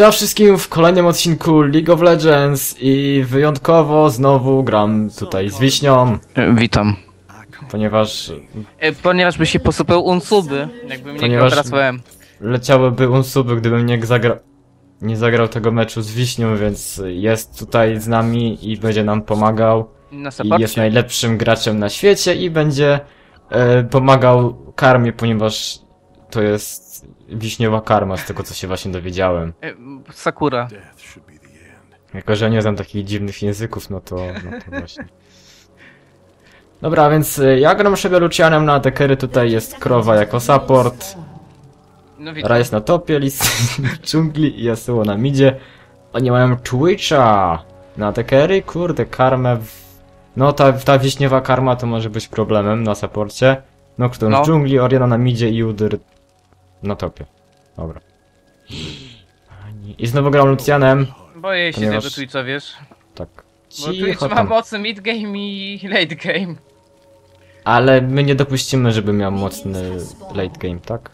Siema wszystkim w kolejnym odcinku League of Legends i wyjątkowo znowu gram tutaj z Wiśnią, E, Witam. ponieważ E, Ponieważ by się posypał unsuby, jakbym nie Ponieważ- leciałyby unsuby, gdybym nie zagrał, nie zagrał tego meczu z Wiśnią, więc jest tutaj z nami i będzie nam pomagał Na i jest supporcie. najlepszym graczem na świecie i będzie e, pomagał karmie, ponieważ to jest wiśniowa karma z tego co się właśnie dowiedziałem. E, Sakura. Jako, że nie znam takich dziwnych języków, no to, no to właśnie. Dobra, więc y, ja gram sobie Lucianem na Atekery, tutaj jest Krowa jako support, No. Ra jest na topie, Lis w dżungli i Yasuo na midzie. Oni mają Twitcha na Atekery, kurde, karmę w... No ta, ta wiśniowa karma to może być problemem na supporcie. Nocturne No. w dżungli, Oriana na midzie i Udyr na topie. Dobra. I znowu gram Lucianem. Boję się Ponieważ- tego Twitcha, wiesz? Tak. Bo Twitch ma tam. mocny mid game i late game. Ale my nie dopuścimy, żeby miał mocny late game, tak?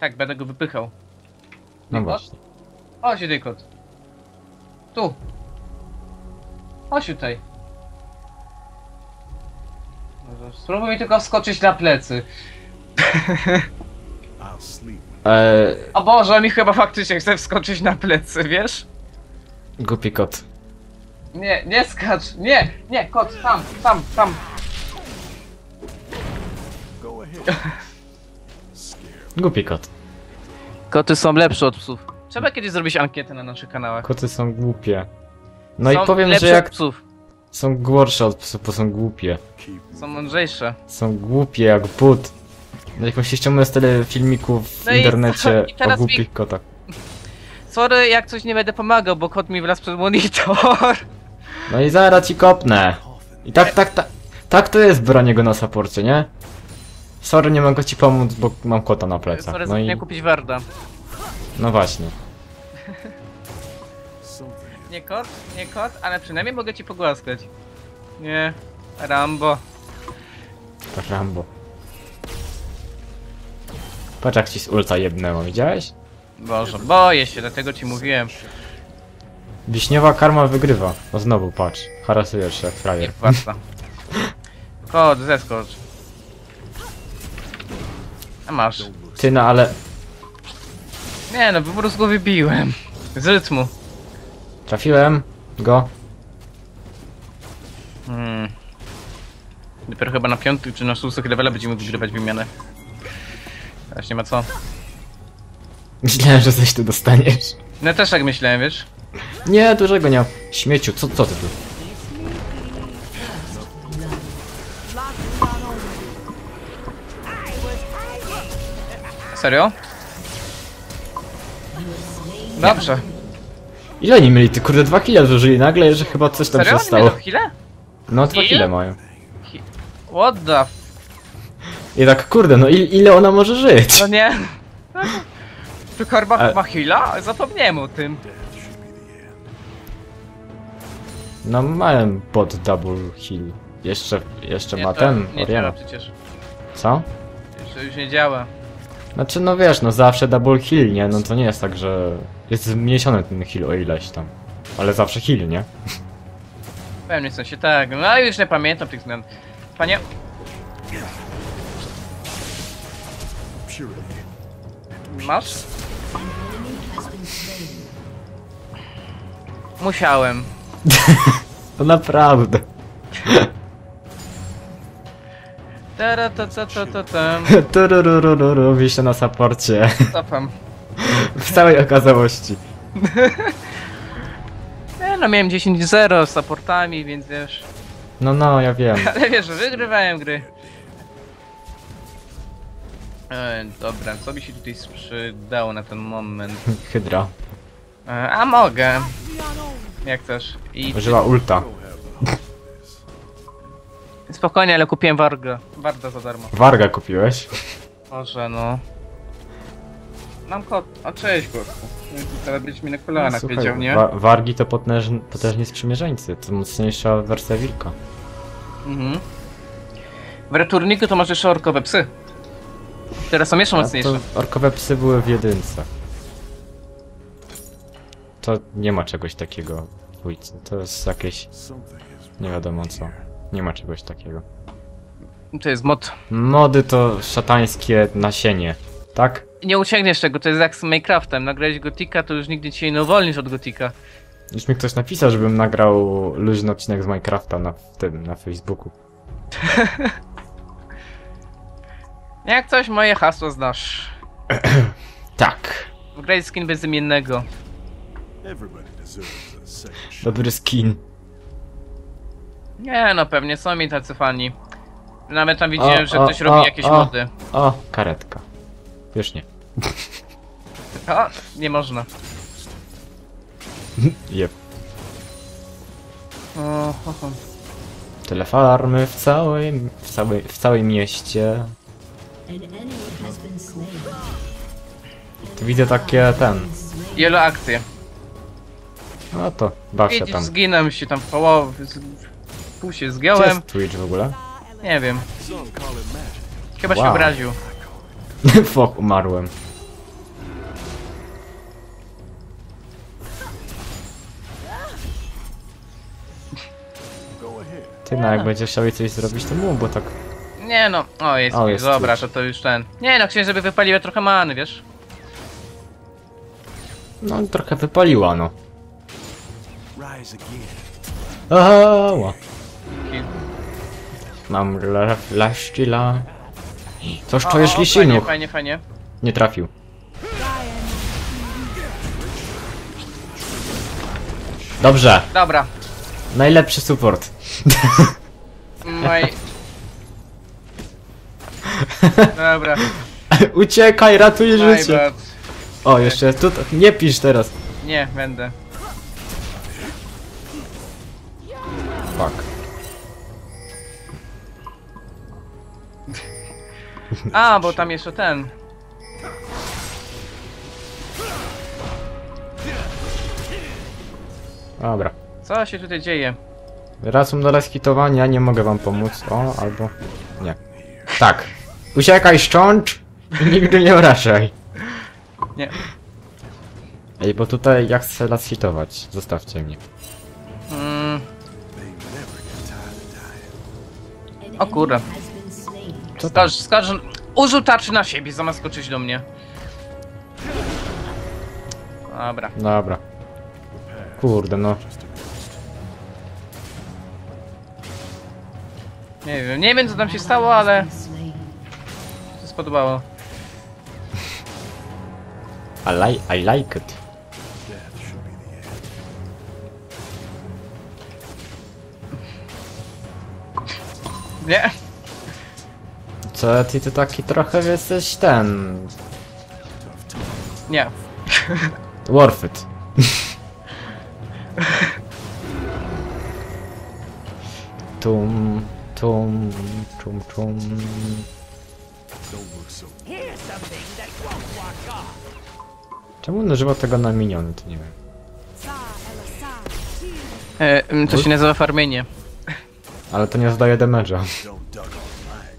Tak, będę go wypychał. No Dykot? właśnie. Chodź, Dykot. Tu. Chodź tutaj. Spróbuj mi tylko wskoczyć na plecy. Eee, O Boże, mi chyba faktycznie chce wskoczyć na plecy, wiesz? głupi kot. Nie, nie skacz, nie, nie, kot, tam, tam, tam. Głupi kot. Koty są lepsze od psów. Trzeba kiedyś zrobić ankietę na naszych kanałach. Koty są głupie. No są i powiem, lepsze że jak od psów. są gorsze od psów, bo są głupie. Są mądrzejsze. Są głupie jak but. No jak się ściągnę z tyle filmików w No i- internecie i teraz o głupich mi- kotach. Sorry, jak coś nie będę pomagał, bo kot mi wlazł przed monitor. No i zaraz ci kopnę. I tak, tak, tak. Tak to jest branie go na saporcie, nie? Sorry, nie mogę ci pomóc, bo mam kota na plecach. Sorry, No i... zapomniałem kupić Warda. No właśnie. Nie kot, nie kot, ale przynajmniej mogę ci pogłaskać. Nie, Rambo. To Rambo. Patrz jak ci z ulta jebnęło, widziałeś? Boże, boję się, dlatego ci mówiłem. Wiśniowa karma wygrywa. O znowu, patrz. Harasujesz się jak frajer. Niech płacza. Kot, zeskocz. A masz. Ty no, ale Nie no, po prostu go wybiłem. Z rytmu. trafiłem go. Hmm. Dopiero chyba na piątych czy na szóstych levela będziemy wygrywać wymianę. Teraz nie ma co. Myślałem, że coś tu dostaniesz. No też tak myślałem, wiesz? Nie, dużego nie. Śmieciu, co, co ty tu? Serio? Dobrze. Ile oni mieli? Ty kurde dwa kile zużyli nagle, że chyba coś tam Serio? się stało. miał chwilę? No dwa Ile? kile mają. What the. I tak kurde, no il, ile ona może żyć? No nie. Tu Karba Ale- ma heala? Zapomniałem o tym. No mają pod double heal. Jeszcze, jeszcze Nie, ma to ten, Nie działa przecież. Co? Jeszcze już nie działa. Znaczy no wiesz, no zawsze double heal, nie? No to nie jest tak, że jest zmniejszony ten heal o ileś tam. Ale zawsze heal, nie? W pewnym sensie tak. No ale już nie pamiętam tych zmian. Panie... Masz? Musiałem. No naprawdę. Tara ta ta ta ta ta. Tururururu, wiśnie na saporcie. Cofam. W całej okazałości. Nie no, miałem 10-0 z supportami, więc wiesz. No no, ja wiem. Ale wiesz, wygrywałem gry. E, dobra, co by się tutaj sprzydało na ten moment? Hydra. E, a mogę. Jak chcesz. I Użyła ulta. spokojnie, ale kupiłem Warga. Warda za darmo. Warga kupiłeś? Może no. Mam kot. O cześć kotku. No Teraz byś mi na kolanach Słuchaj, wiedział, nie? wa wargi to potężni, potężni sprzymierzeńcy. To mocniejsza wersja wilka. Mhm. W returniku to masz jeszcze orkowe psy. Teraz są jeszcze A mocniejsze. to orkowe psy były w jedynce. to nie ma czegoś takiego w dwójce. To jest jakieś... nie wiadomo co. Nie ma czegoś takiego. To jest mod. Mody to szatańskie nasienie, tak? Nie uciekniesz tego, to jest jak z Minecraftem. Nagrałeś Gotika, to już nigdy cię nie uwolnisz od Gotika. Już mi ktoś napisał, żebym nagrał luźny odcinek z Minecrafta na tym, na Facebooku. Jak coś, moje hasło znasz. Tak. Graj skin bezimiennego. Dobry skin. Nie no, pewnie są mi tacy fani. Nawet tam widziałem, O, że o, ktoś robi o, jakieś o. mody. O, karetka. Już nie. O, nie można. Jep. O, ho, ho. Tyle farmy w całym, w całej, w całym mieście. Widzę takie ten. Wiele akcje. No to baw się Widzisz, tam. zginąłem się tam w połowie. z- Pół się Gdzie zgiąłem. jest Twitch w ogóle? Nie wiem. Chyba się Wow. obraził. Fok, umarłem. Ty no, jak będziesz chciał jej coś zrobić, to mów, bo tak... Nie no, o jest, O, jest dobra, to to już ten. Nie no, chciałem, żeby wypaliły trochę many, wiesz? No, trochę wypaliła, no. Rise again. Ała. Taki- Mam la, la szczyla. Toż O, to jest o, fajnie, lisinuch. fajnie, fajnie. Nie trafił. Dobrze, Dobra. najlepszy support. No i... Dobra, Uciekaj, ratuj my życie. bad. O, jeszcze tutaj. Nie pisz teraz. Nie, będę. Fuck. A, bo tam jeszcze ten. Dobra. Co się tutaj dzieje? Razem do skitowania, nie mogę wam pomóc. O, albo... Nie. Tak. Uciekaj, szczącz! I nigdy nie wracaj. Nie. Ej, bo tutaj ja chcę las hitować. Zostawcie mnie. Mm, O kurde. Co tam? skacz. Użył tarczy na siebie, zamiast skoczyć do mnie. Dobra. Dobra. Kurde, no. Nie wiem, nie wiem co tam się stało, ale spodobało. I, li I like it. Nie? Co, ty to taki trochę jesteś ten... Nie. Worth it. tum, tum, tum, tum. Czemu on używa tego na miniony, to nie wiem. E, mm, to się nazywa farmienie. Ale to nie zadaje damage'a.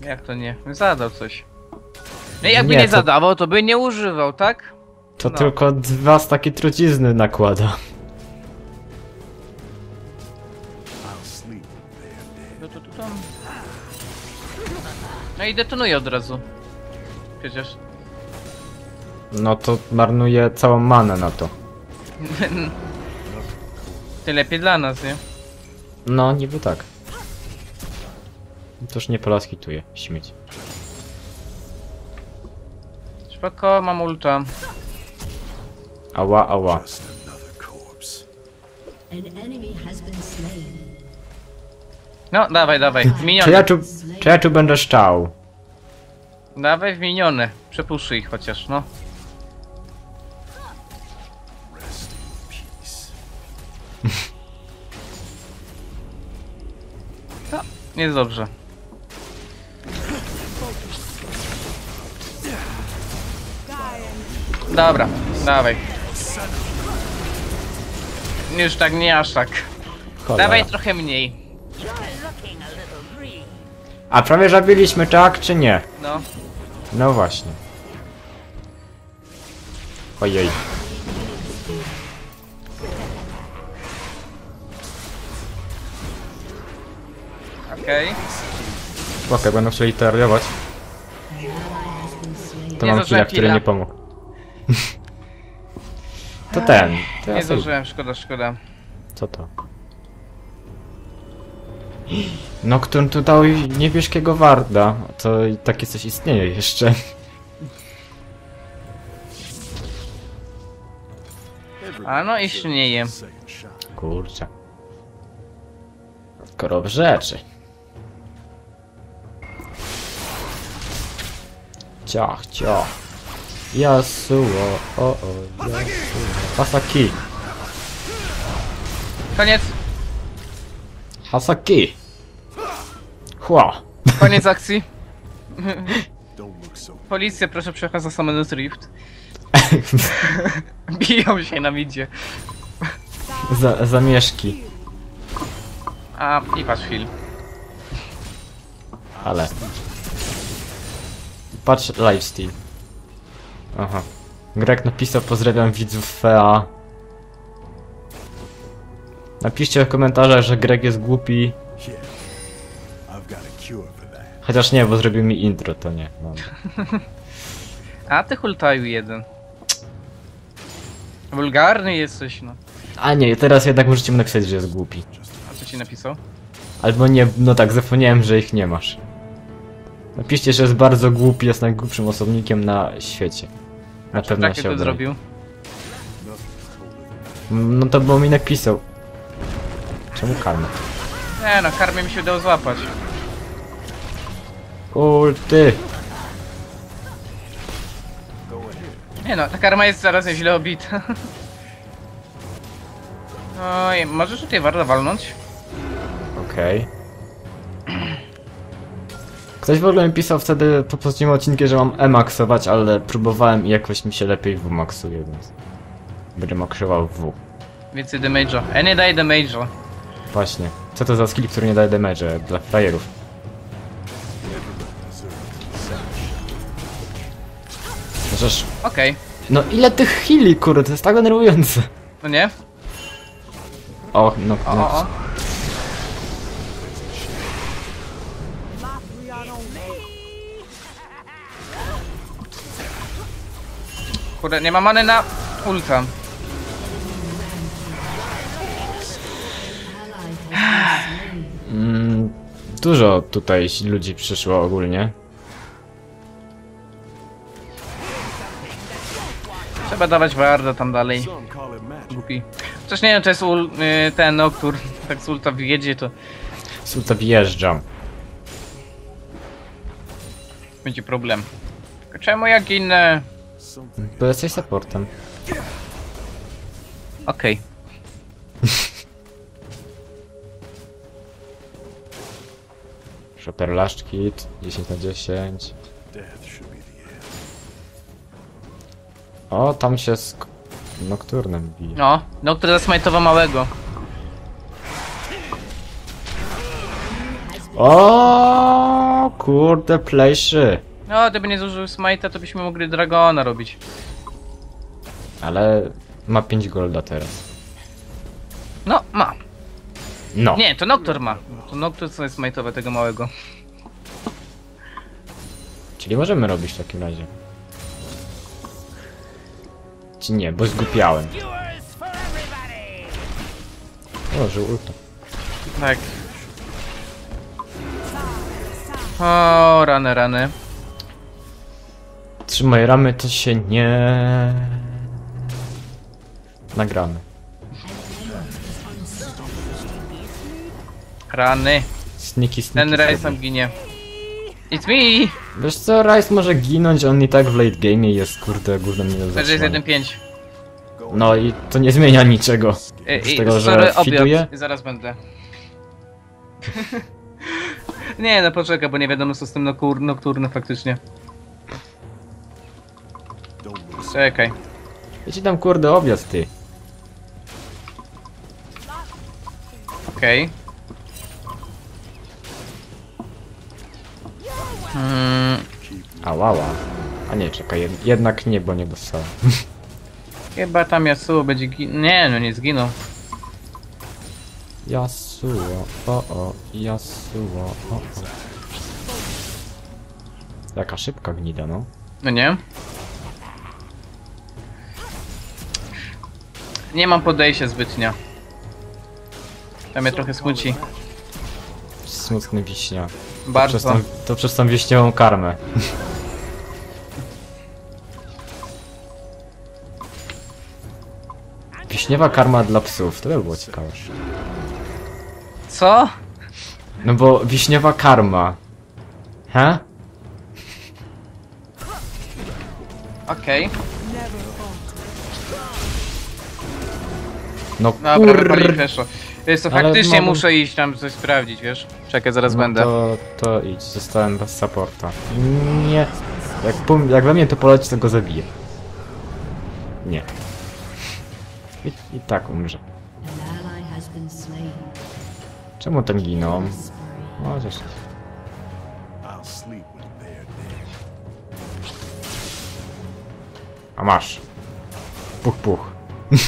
Jak to nie? Zadał coś. No i jakby Nie, nie, to- zadawał, to by nie używał, tak? To No. tylko dwa z takie trucizny nakłada. No to tu tam. No i detonuje od razu. Przecież. No to marnuje całą manę na to. Ty lepiej dla nas, nie? No, niby tak. Toż nie polaskituje, śmieć. Spoko, mam ulta. Ała, ała. No, dawaj, dawaj. Czy Miniony. ja tu, czy ja tu będę szczał? Dawaj w miniony. Przepuszczuj ich chociaż, no. Jest dobrze. Dobra, dawaj. Już tak nie aż tak. Cholera. Dawaj trochę mniej. A prawie zabiliśmy, tak czy nie? No. No właśnie. Ojej. Okej. Okej, będą chcieli terrorować. To Nie mam killa, który nie pomógł. to ten. To Nie sobie- szkoda, szkoda. Co to? No, który tu dał niebieskiego warda. To takie coś istnieje jeszcze. A no i śnieje. Second shot. Kurczę. Skoro w rzeczy. Ciach, ciach. Yasuo, o o, Yasuo. Hasaki, Koniec, Hasaki. Chła. koniec akcji. Policja, proszę przejechać za Summoners Rift. Biją się na midzie. Za, zamieszki. A, i patrz Phil. Ale. Patrz lifestyle. Aha. Greg napisał pozdrawiam widzów FEA. Napiszcie w komentarzach, że Greg jest głupi. Chociaż nie, bo zrobił mi intro, to nie. No. A ty hultaju jeden. Wulgarny jesteś, no. A nie, teraz jednak możecie mu napisać, że jest głupi. A co ci napisał? Albo nie, no tak, zapomniałem, że ich nie masz. Napiszcie, że jest bardzo głupi, jest najgłupszym osobnikiem na świecie. Na pewno Jakie się to obrazi. zrobił? No to bo mi napisał. Czemu karma? Nie no, karmie mi się udało złapać. Ulty! Nie no, ta karma jest zaraz źle obita. Oj, możesz tutaj warto walnąć? Okej. Ktoś w ogóle mi pisał wtedy po poprzednim odcinku, że mam E-maxować, ale próbowałem i jakoś mi się lepiej W maxuje, więc... Będę maksował W. Więcej damage'a. E, nie daje damage'a. Właśnie. Co to za skill, który nie daje damage dla frajerów? Przecież... Okej. No ile tych heali, kurde, to jest tak denerwujące. No nie? O, no, O, no. o. Kurde, nie ma many na ulta. Mm, dużo tutaj ludzi przyszło ogólnie. Trzeba dawać warda tam dalej. Głupi. Chociaż nie wiem, to jest ul, y, ten Noctur. Tak z ulta wjedzie, to Sulta wjeżdżam. będzie problem. Tylko czemu ja ginę? Something Bo jesteś supportem. Okej. Shopper Last Kit, 10 na 10. O, tam się z Nocturnem bije. No, Noctur zasmajtował małego. O, kurde, plejszy. No, gdyby nie zużył smajta, to byśmy mogli Dragona robić. Ale ma 5 golda teraz. No, ma. No. Nie, to Noctur ma. To Noctur co jest smajtowe tego małego. Czyli możemy robić w takim razie. Czy nie, bo zgupiałem. O, że ulta. Tak. O, rany, rany. Trzymaj ramy, to się nie... Nagramy. Rany. Sniki, sniki. Ten Ray sobie. sam ginie. It's me! Wiesz co, Rice może ginąć, on i tak w late game jest kurde nie do Także jest zatrzymania. 1-5. No i to nie zmienia niczego. I, Z tego, że fituje? Zaraz będę. nie, no poczekaj, bo nie wiadomo co z tym nokturny faktycznie. Czekaj. Wiecie tam kurde obiad ty. Okej. Mm, Ałała. A nie, czekaj, jed jednak nie, bo nie dostałem. chyba tam Yasuo będzie gin... Nie, no nie zginął. Yasuo, o o, Yasuo, o o. Jaka szybka gnida, no. No nie? Nie mam podejścia zbytnio. To mnie trochę smuci. Smutny wiśnia. To przez, Bardzo. tą, to przez tą wieśniową karmę. Wiśniowa karma dla psów, to by było ciekawe. Co? No bo wiśniowa karma. He? Okej. No Dobra, kur... fleszo. Wiesz co, Ale faktycznie mogą- muszę iść tam coś sprawdzić, wiesz? Czekaj, zaraz No będę. to, to idź, zostałem bez supporta. Nie. Jak, jak we mnie to poleci, to go zabiję. Nie. I, I tak umrze. Czemu ten giną? Dead. A masz. Puch, puch.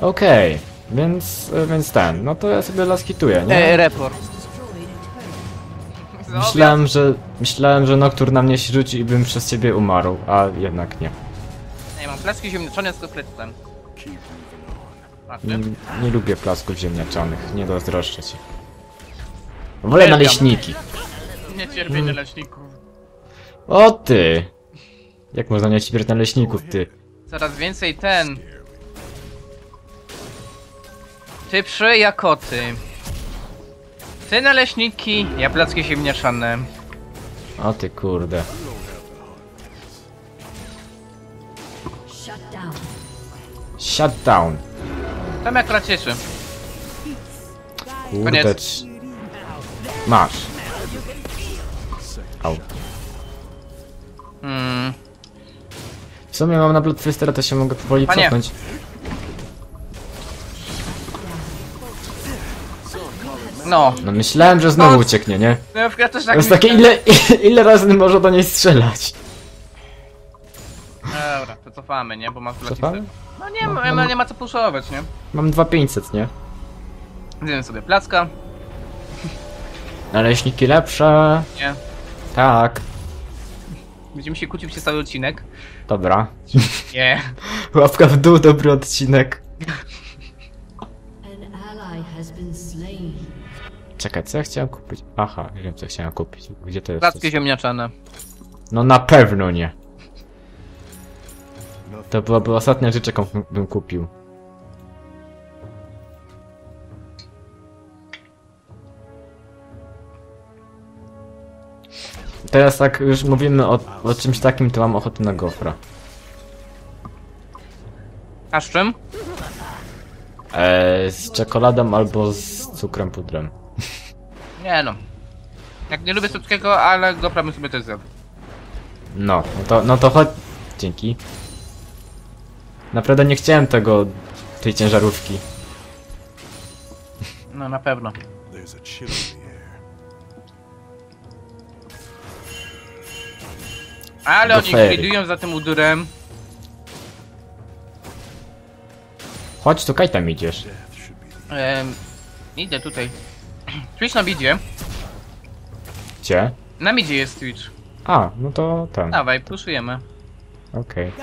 Okej, więc, więc ten, no to ja sobie laskituję, nie? E, report. Myślałem, że, myślałem, że Noctur na mnie się rzuci i bym przez ciebie umarł, a jednak nie. Nie, mam placki ziemniaczane z. Patrzcie. Nie, nie lubię plasków ziemniaczanych, nie zazdroszczę ci. Wolę Uwielbiam. naleśniki. Nie cierpię naleśników. O ty! Jak można nie cierpieć naleśników, ty? Coraz więcej ten. Ty przy, ja koty. Ty naleśniki, ja placki ziemniaczane. O ty kurde. Shut down. Tam jak cieszy. Kurde. Koniec. Masz. Au. Hmm. W sumie mam na Bloodthirstera, to się mogę powoli Panie. cofnąć. No. No myślałem, że znowu No. ucieknie, nie? No ja też To tak jest takie myślę. ile, ile razy może do niej strzelać? Dobra, to cofamy, nie? Bo mam Cofamy? placistę. No nie, ma, ma, nie ma co puszować, nie? Mam 2500, nie? Zjemy sobie placka. Naleśniki lepsze. Nie. Tak. Będziemy się kłócić przez cały odcinek. Dobra. Nie. Łapka w dół, dobry odcinek. An ally has been slain. Czekaj, co ja chciałem kupić? Aha, wiem co chciałem kupić. Gdzie to jest? Placki ziemniaczane. No na pewno nie. To byłaby ostatnia rzecz, jaką bym kupił. Teraz tak już mówimy o, o czymś takim, to mam ochotę na gofra. A z czym? Eee, z czekoladą albo z cukrem pudrem. Nie no. Jak nie lubię słodkiego, ale gofra bym sobie też zjadł. No, no to, no to chodź. Dzięki. Naprawdę nie chciałem tego, tej ciężarówki. No na pewno. There's a chill in the air. Ale oni Gofery. gridują za tym udurem. Chodź, tu kaj tam idziesz. Death should be the Ehm, idę tutaj. Twitch na midzie. Gdzie? Na midzie jest Twitch. A, no to ten. Dawaj, puszujemy. Okej.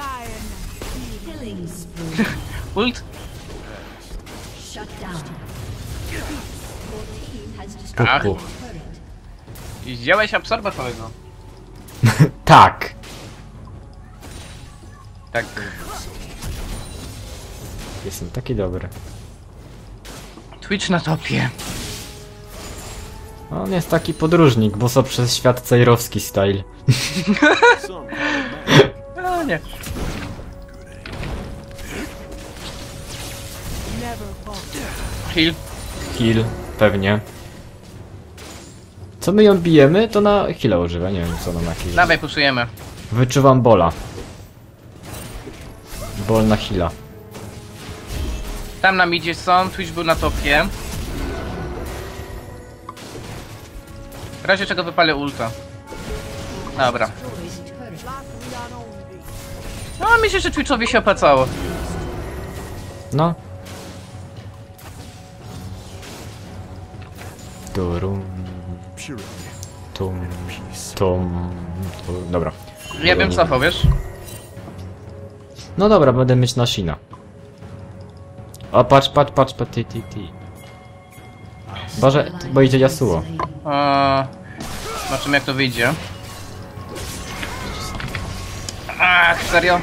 Ult? Has Puch, puch. I. Tak. Tak. Jestem taki dobry. Twitch na topie. On jest taki podróżnik, bo co przez świat cejrowski style. A nie. Heal. Heal, pewnie. Co my ją bijemy, to na heal'a używa, nie wiem co ona na heal. Dawaj, puszujemy. Wyczuwam bola. Bol na heal'a. Tam na midzie są, Twitch był na topie. razie czego wypalę ulta. Dobra. No, myślę, że Twitchowi się opłacało. No. Turum. Tum. Tum. Dobra. Ja bym cofał, wiesz? No dobra, będę mieć na Shina. O, patrz, patrz, patrz, patrz, ty, ty, ty. Boże, bo idzie Yasuo. O, zobaczymy jak to wyjdzie. Ach, serio?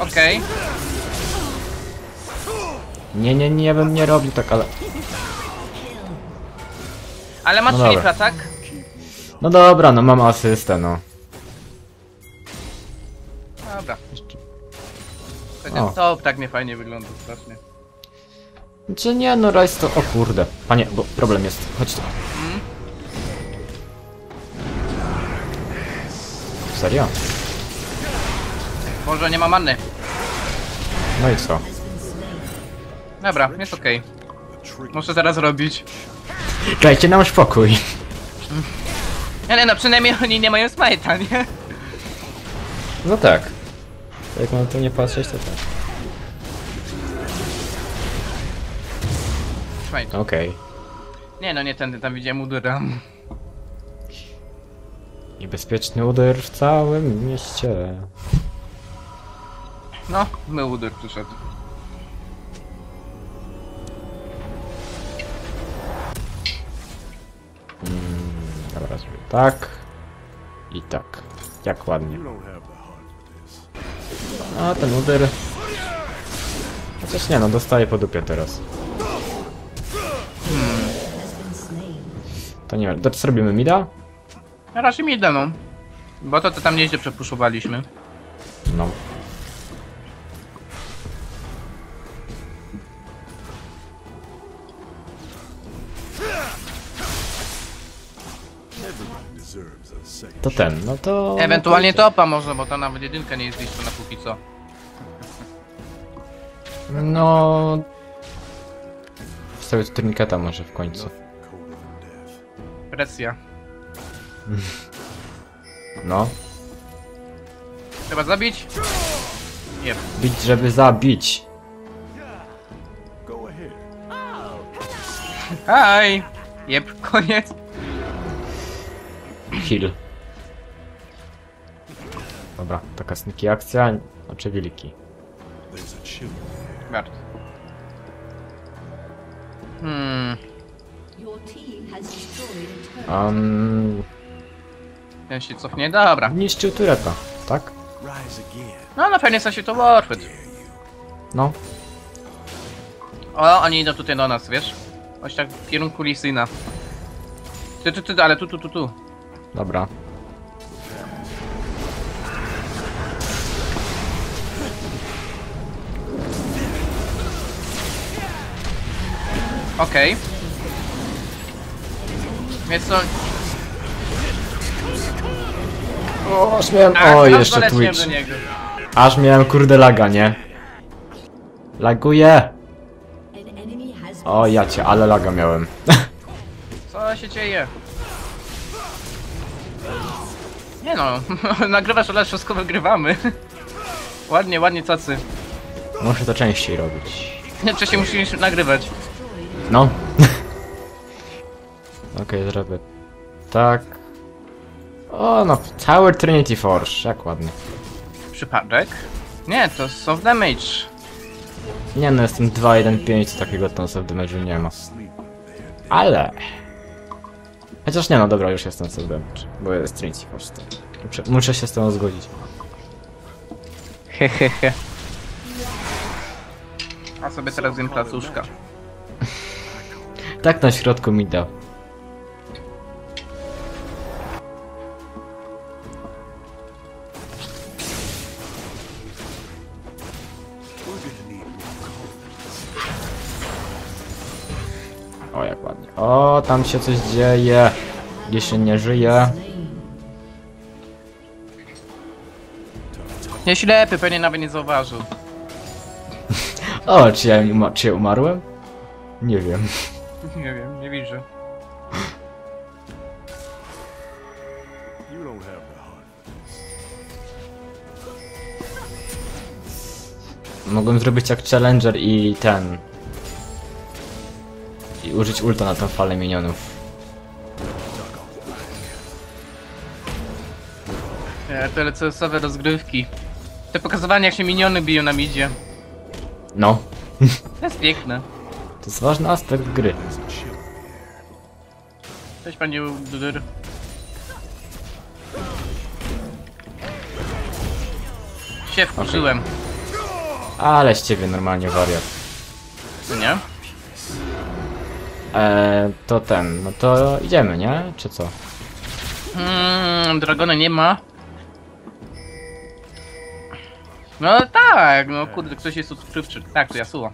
Okej, Nie, nie, nie, ja bym nie robił tak, ale... ale masz No dobra. tak? No dobra, no mam asystę, no. Ten top tak nie fajnie wygląda strasznie. Czy nie, no Rice to... O kurde. Panie, bo problem jest. Chodź tu. Serio? Może nie ma manny. No i co? Dobra, jest okej. Muszę zaraz robić. Dajcie nam spokój. Ale no przynajmniej oni nie mają smajta, nie? No tak. Jak mam to nie patrzeć, to tak. Okej. Nie no, nie tędy, tam widziałem udura. Niebezpieczny uder w całym mieście. No, my udur przyszedł. Dobra, zrobię tak. I tak. Jak ładnie. you don't have. A ten uder... Chociaż nie no, dostaję po dupie teraz. To nie wiem, to co robimy mida? Na razie mi idę, no. Bo to, to tam nieźle przepuszowaliśmy. No. To ten, no to... Ewentualnie no to... topa może, bo to nawet jedynka nie jest zniszczona póki co. No... Wstawię tu turniketa może w końcu. Presja. No. Trzeba zabić? Nie. Bić, żeby zabić. Hej! Jeb, koniec. Heal. Dobra, taka sneaky akcja, znaczy wilki. Wart. Hmm. Um, ten się cofnie, dobra. niszczył tureta, tak? No na pewno się to Warford. No. O, oni idą tutaj do nas, wiesz? Oś tak w kierunku Lisyna. Ty, ty, ty, ale tu, tu, tu, tu. Dobra. Okej. Więc co? O, aż miałem... A, O, tam jeszcze Twitch. do niego. Aż miałem kurde laga, nie? Laguje! O, ja cię, ale laga miałem. Co się dzieje? Nie no, nagrywasz, ale wszystko wygrywamy. ładnie, ładnie cacy. Muszę to częściej robić. Nie, wcześniej musimy nagrywać. No. Okej, zrobię tak. O, no, cały Trinity Force, jak ładnie. Przypadek? Nie, to soft damage. Nie no, jestem 2.1.5, to takiego Tons of Damage'u nie ma. Ale... Chociaż nie no, dobra, już jestem self damage, bo jest Trinity Force. to Muszę, muszę się z tym zgodzić. Hehehe. A sobie teraz zjem placuszka. Tak na środku mi dał. O, jak ładnie. O, tam się coś dzieje. Jeśli nie żyje. Nie ślepy, pewnie nawet nie zauważył. O, czy ja, czy ja umarłem? Nie wiem. Nie wiem, nie widzę. You don't have the heart for this. Mogłem zrobić jak Challenger i ten... I użyć ulta na tą falę minionów. E, Te LCS-owe rozgrywki. Te pokazywanie jak się miniony biją na midzie. No. To jest piękne. To jest ważny aspekt gry. Cześć panie Dudur. Się wkurzyłem, Ale z ciebie normalnie wariat. nie? Eee, to ten, no to idziemy, nie? Czy co? Hmm, Dragona nie ma. No tak, no kurde, ktoś jest odkrywczy. Tak, to Yasuo.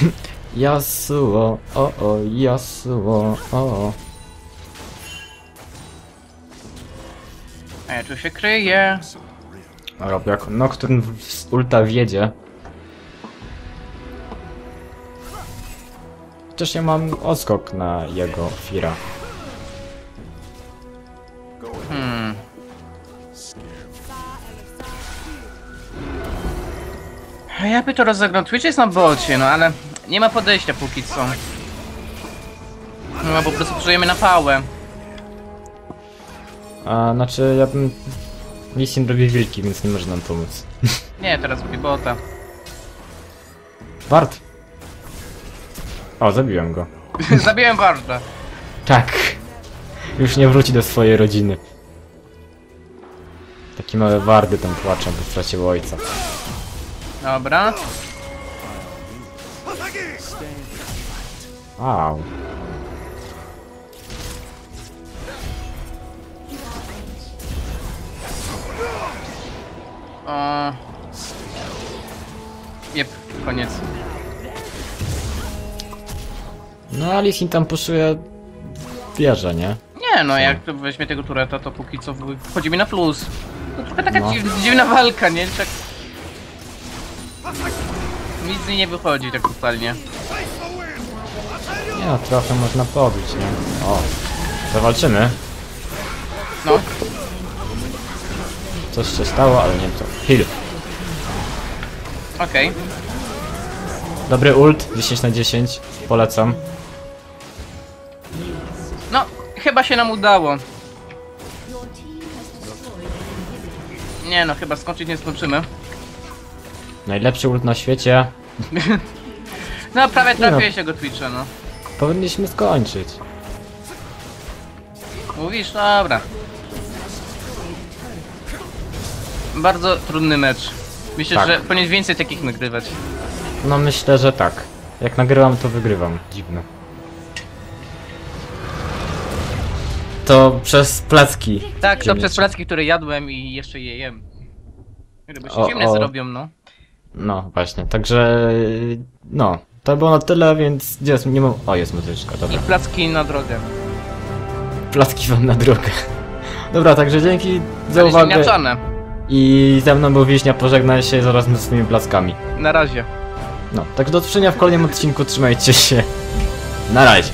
Yasuo, o o, Yasuo, o o. A ja tu się kryję. Rob, jak Nocturne w- z ulta wiedzie. Chociaż ja mam odskok na jego Fira. Hmm. A Ja by to rozegrał. Twitch jest na bocie, no ale nie ma podejścia póki co. No po prostu czujemy na pałę. A znaczy ja bym... Lissin robi wilki, więc nie może nam pomóc. Nie, teraz robi bota. Wart! O, zabiłem go. Zabiłem Warda. Tak. Już nie wróci do swojej rodziny. Takie małe wardy tam płaczą, bo stracił ojca. Dobra. Wow. O... Jep, koniec. No a Lissin tam puszuje wieżę, nie? Nie no, jak weźmie tego tureta, to póki co wchodzi mi na plus. To trochę taka No. dziw, dziwna walka, nie? Tak... Nic z niej nie wychodzi tak totalnie. Nie no, trochę można pobić, nie? O, zawalczymy. No, Coś się stało, ale nie wiem co. Heal. okej. Dobry ult, 10 na 10. Polecam. No, chyba się nam udało. Nie no, chyba skończyć nie skończymy. Najlepszy ult na świecie. No, prawie no. trafiłeś tego Twitcha, no. Powinniśmy skończyć. Mówisz? Dobra. Bardzo trudny mecz. Myślę, Tak. że powinien więcej takich nagrywać. No myślę, że tak. Jak nagrywam, to wygrywam. Dziwne. To przez placki. Tak, to przez placki, które jadłem i jeszcze je jem. Gdyby się O, zimne o. zrobią, no. No właśnie, także... No, to było na tyle, więc... Gdzie jest? Nie mam... O, jest muzyczka, I dobra. placki na drogę. Placki wam na drogę. Dobra, także dzięki za Ale uwagę. ziemniaczane. I ze mną był Wiśnia, pożegnaj się zaraz ze swoimi plackami. Na razie. No, także do zobaczenia w kolejnym odcinku, trzymajcie się. Na razie.